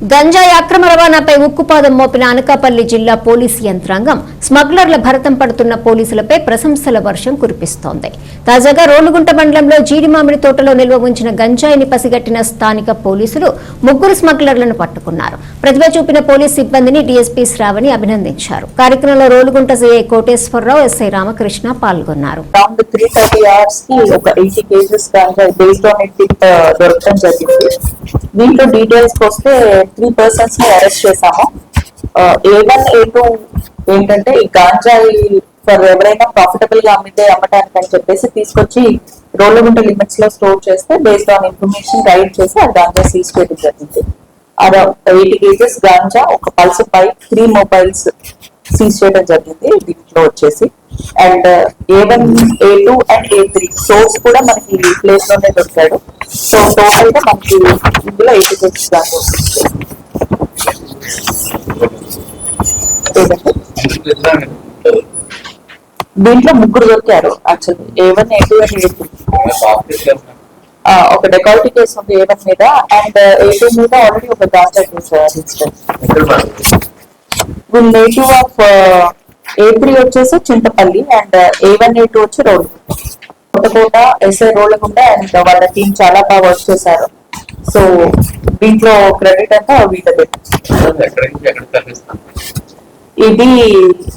గంజాయి అక్రమ రవాణాపై ఉక్కుపాదం మోపిన అనకాపల్లి జిల్లా పోలీసు యంత్రాంగం స్మగ్లర్ల భరతం పడుతున్న పోలీసులపై ప్రశంసల వర్షం కురిపిస్తోంది. తాజాగా రోలుగుంట మండలంలో జీడిమామిడి తోటలో నిల్వ ఉంచిన గంజాయిని పసిగట్టిన స్థానిక పోలీసులు ముగ్గురు స్మగ్లర్లను పట్టుకున్నారు. ప్రతిభ చూపిన పోలీస్ సిబ్బందిని డీఎస్పీ శ్రావణి అభినందించారు. కార్యక్రమంలో రోలుగుంట సిఐ కోటేశ్వరరావు ఎస్ఐ రామకృష్ణ పాల్గొన్నారు. దొరకడం జరిగింది. దీంట్లో డీటెయిల్స్ వస్తే త్రీ పర్సన్స్ని అరెస్ట్ చేశాము. ఏ వన్ ఏ టూ ఏంటంటే ఈ గాంజాయి ఫర్ ఎవరైనా ప్రాఫిటబుల్గా అమ్మితే అమ్మటానికి అని చెప్పేసి తీసుకొచ్చి రోడ్లగుంట లిమిట్స్లో స్టోర్ చేస్తే బేస్డ్ ఆన్ ఇన్ఫర్మేషన్ గైడ్ చేసి ఆ గాంజా సీజ్ చేయడం జరిగింది. ఎయిటీ కేజెస్ గాంజా ఒక Pulse bike three mobiles seize చేయడం జరిగింది దీంట్లో వచ్చేసి. And A one A two and A three source కూడా మనకి ప్లేస్లోనే దొరికాడు. సో టోటల్ మనకి ఇందులో ఎయిటీ కేజెస్ దాకా వచ్చింది. దీంట్లో ముగ్గురు దొరికారు. యాక్చువల్లీ ఏవన్ వన్ ఏ ఒక డెకాల్టీ కేసు ఉంది ఏవన్ మీద అండ్ ఏ మీద ఆల్రెడీ ఒక గాంజా కేసు రిజిస్టర్ వీళ్ళు నేటివ్ ఆఫ్ ఏ త్రీ వచ్చేసి Chintapalli and A one A two వచ్చి రోడ్డు కొత్తకోట ఎస్ఐ రోడ్లకుండా అండ్ వాళ్ళ టీం చాలా బాగా వర్క్ చేశారు. సో దీంట్లో క్రెడిట్ అంతా వీళ్ళదే. ఇది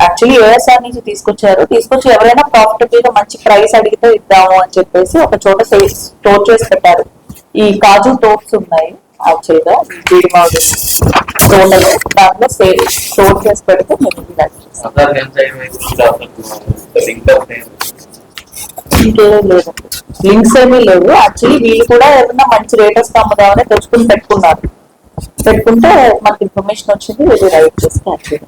యాక్చువల్లీ ఏఎస్ఆర్ నుంచి తీసుకొచ్చారు. తీసుకొచ్చి ఎవరైనా ప్రాఫిటబుల్గా మంచి ప్రైస్ అడిగితే ఇద్దాము అని చెప్పేసి ఒక చోట స్టోర్ చేసి పెట్టారు. ఈ కాజు టోప్స్ ఉన్నాయి యాక్చువల్గా జీడి మామిడి దాంట్లో స్టోర్ చేసి పెడితే మేము ఇది లేదు లింక్స్ ఏమీ లేవు. యాక్చువల్లీ వీళ్ళు కూడా ఏదైనా మంచి రేట్ వస్తే తెచ్చుకుని పెట్టుకున్నారు. పెట్టుకుంటే మనకి ఇన్ఫర్మేషన్ వచ్చింది ఇది రైట్ చేసి యాక్చువల్లీ